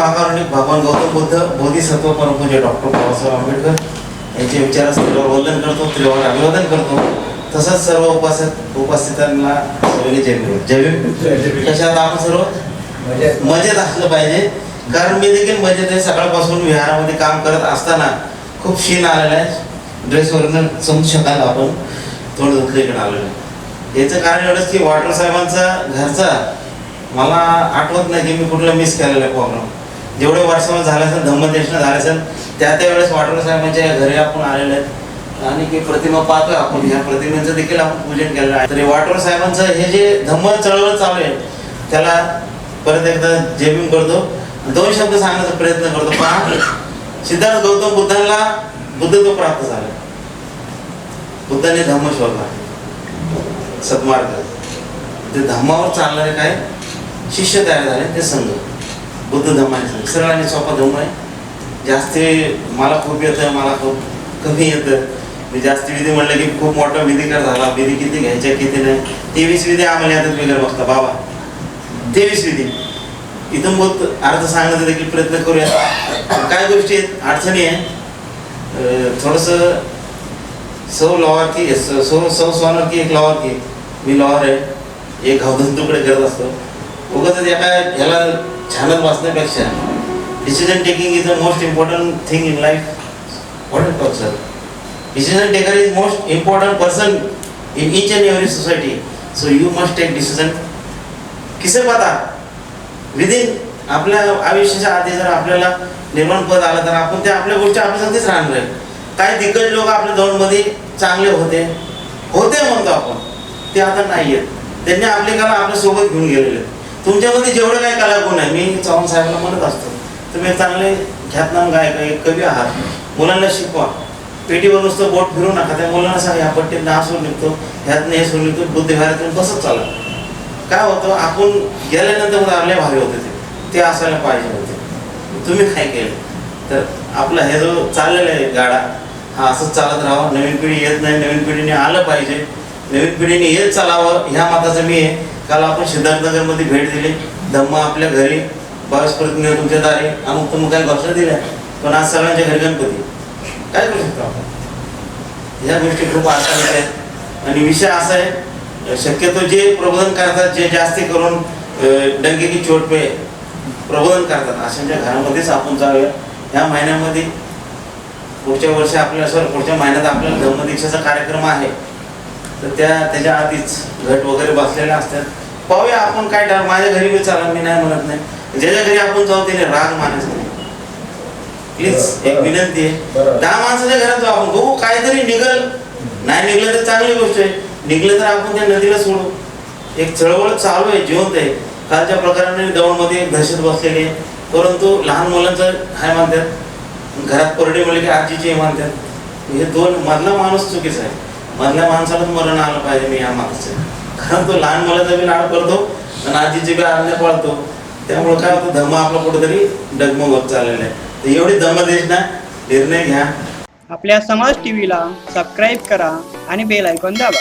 आपण गौतम बुद्ध बोधिसत्व परमपूज्य डॉक्टर बाबासाहेब आंबेडकर यांच्या विचारास त्रिवार वंदन करतो त्रिवार अभिवादन करतो. तसंच सर्व उपासक उपस्थितांना सगळे जय जय कशात आपण सर्व? मजेत. असलं पाहिजे. कारण मी देखील मजेत आहे. सकाळपासून विहारामध्ये काम करत असताना खूप शीन आलेला आहे. ड्रेसवरून समजू शकाल आपण. तोंड धुतलं इकडे आलेलं आहे. याचं कारण एवढंच की वाटर साहेबांचा घरचा मला आठवत नाही की मी कुठला मिस केलेला आहे प्रोग्राम जेवढे वर्षामध्ये झालं असेल धम्मदेशन झाले असेल त्या त्यावेळेस वाटर साहेबांच्या घरी आपण आलेले आहेत. आणि की प्रतिमा पाहतोय आपण. ह्या प्रतिमेचं देखील आपण पूजन केलेलं आहे. तरी वाटोर साहेबांचं हे जे धम्म चळवळ चालू आहे त्याला परत एकदा जेबीम करतो. दोन शब्द सांगण्याचा प्रयत्न करतो. पहा सिद्धार्थ गौतम बुद्धांना बुद्धत्व प्राप्त झालं. बुद्धाने धम्म शोधला. सत्मार्ग ते धम्मावर चालणारे काय? शिष्य तयार झाले ते संघ. बुद्ध धम्माने संघ सरळ आणि सोपा धम्म आहे. जास्ती मला खूप येतं मला खूप कमी येतं. मी जास्ती विधी म्हणलं की खूप मोठा विधिकार झाला. विधी किती घ्यायच्या किती नाही. तेवीस विधी आम्हाला येतात वेगळं बसता बाबा. तेवीस विधी. इथून बहुत अर्थ सांगण्याचा देखील प्रयत्न करूया. काय गोष्टी आहेत? अडचणी आहे. थोडंसं सौ लॉवारकी स- सौ सौ सोनर की एक लॉवारकी मी लॉवर आहे. एक घावधन तुकडे करत असतो. उगाच एका ह्याला छानच वाचण्यापेक्षा decision taking is the most important thing in life what talk sir decision taker is most important person in each and every society so you must take decision किसे पता? विदिन आपल्या आयुष्याच्या आधी जर आपल्याला निर्माण पद आलं तर आपण त्या आपल्या गोष्टी आपल्यासाठीच राहणार आहे. काही दिग्गज लोक आपल्या दौडमध्ये चांगले होते. होते म्हणतो आपण. ते आता नाही आहेत त्यांनी आपले कला आपल्यासोबत घेऊन गेलेले आहेत. तुमच्यामध्ये जेवढे काही कलागुण आहे मी चव्हाण साहेबांना म्हणत असतो तुम्ही चांगले ख्यातनाम गायक एक कवी आहात मुलांना शिकवा. पेटीवर नुसतं बोट फिरू नका त्या मुलांना सांगा ह्या पट्टीत हा सूर निघतो ह्यात हे सोडून निघतो बुद्धिभारातून तसंच चाला. काय होतं आपण गेल्यानंतर मग आपले भावी होते ते. ते असायला पाहिजे होते. तुम्ही काय केलं? तर आपला हे जो चाललेला आहे गाडा हा असंच चालत राहावा. नवीन पिढी येत नाही नवीन पिढीने आलं पाहिजे. नवीन पिढीने येत चालावं ह्या मताचं मी आहे. काल आपण सिद्धार्थनगरमध्ये भेट दिली. धम्म आपल्या घरी बावीस प्रतिनिधी तुमच्या दारी. अमुक तुम्ही काही घोषणा दिल्या. पण आज सगळ्यांच्या घरी गणपती. काय करू शकतो आपण? ह्या गोष्टी खूप आसानीत आहेत. आणि विषय असा आहे शक्यतो जे प्रबोधन करतात जे जास्ती करून डंगे की चोट पे प्रबोधन करतात अशांच्या घरामध्येच आपण जाऊया. ह्या महिन्यामध्ये पुढच्या वर्षी आपल्याला सर पुढच्या महिन्यात आपल्याला धर्मदीक्षाचा कार्यक्रम आहे. तर त्या त्याच्या आधीच घट वगैरे बसलेल्या असतात. पाहूया आपण काय ठर माझ्या घरी चाला मी नाही म्हणत नाही. ज्याच्या घरी आपण जाऊ त्याने राग मानायचा नाही. प्लीज एक विनंती आहे. दहा माणसाच्या घरात जाऊ आपण. बघू काहीतरी निघल. नाही निघलं तर चांगली गोष्ट आहे. निघलं तर आपण त्या नदीला सोडू. एक चळवळ चालू आहे जिवंत आहे. कालच्या प्रकाराने दौडमध्ये दहशत बसलेली आहे. परंतु लहान मुलांचं काय म्हणतात घरात कोरडे म्हणले की आजीची हे म्हणतात हे दोन मधला माणूस चुकीचा आहे. मधल्या माणसालाच मरण आलं पाहिजे मी या माणसाचं. कारण तो लहान मुलाचा बी लाड करतो आणि आजीची बी आज्ञा पाळतो. त्यामुळे काय होतं धर्म आपला कुठेतरी डगमगत चाललेला आहे. तर एवढी धर्मदेश ना निर्णय घ्या. आपल्या समाज टीव्हीला सबस्क्राईब करा आणि बेल ऐकून दाबा.